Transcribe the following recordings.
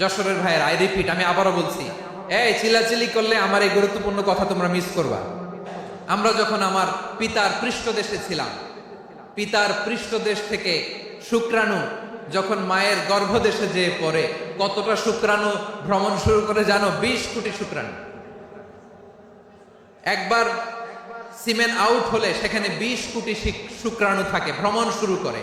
যশোরের ভাইয়ের, I repeat, আমি আবারও বলছি। এই চিলাচিলি করলে আমার এই গুরুত্বপূর্ণ কথা তোমরা মিস করবা। আমরা যখন আমার পিতার পৃষ্ঠদেশে ছিলাম, পিতার পৃষ্ঠদেশ থেকে শুক্রাণু যখন মায়ের গর্ভদেশে যেয়ে পড়ে, কতটা শুক্রাণু ভ্রমণ শুরু করে জানো? বিশ কোটি শুক্রাণু। একবার সিমেন্ট আউট হলে সেখানে বিশ কোটি শুক্রাণু থাকে, ভ্রমণ শুরু করে।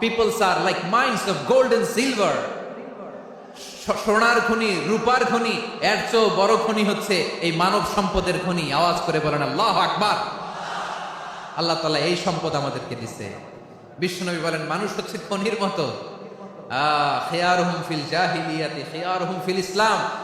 Peoples are like mines of gold and silver সোনার খনি রূপার খনি এর চেয়েও বড় খনি হচ্ছে এই মানব সম্পদের খনি। আওয়াজ করে বলেন আল্লাহ আকবার। আল্লাহ তাআলা এই সম্পদ আমাদেরকে দিছে। বিশ্বনবী বলেন মানুষ হচ্ছে খনির মতো। আহ, খেয়ারহুম ফিল জাহিলিয়াতি খেয়ারহুম ফিল ইসলাম।